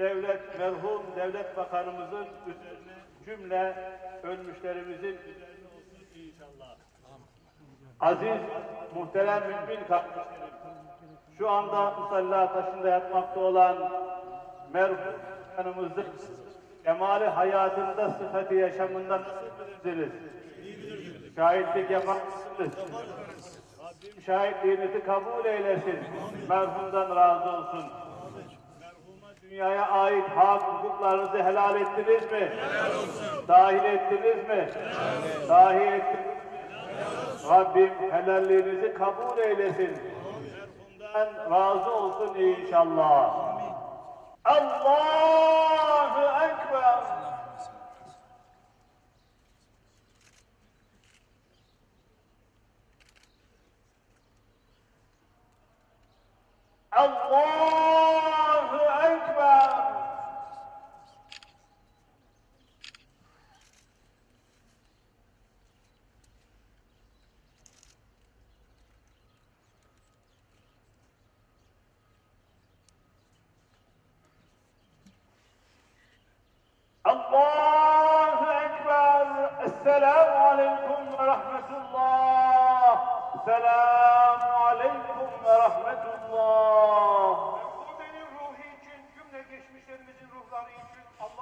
devlet, merhum devlet bakanımızın üzerine cümle ölmüşlerimizin üzerine olsun inşallah. Aziz, muhterem mümin kardeşlerim, şu anda musalla taşında yatmakta olan merhum kanımızın kemali hayatında, sıhhati yaşamında nasipsiniz. Şahitlik yaparsınız. Rabbim şahitliğinizi kabul eylesin. Merhumdan razı olsun. Dünyaya ait hak hukuklarınızı helal ettiniz mi? Helal olsun. Dahil ettiniz mi? Helal Dahil ettiniz mi? Rabbim helalliğinizi kabul eylesin. Merhumdan razı olsun inşallah. Allahu Ekber. Allahu Selamun aleyküm ve rahmetullah. Mevlud'un ruhu için, cümle geçmişlerimizin ruhları için Allah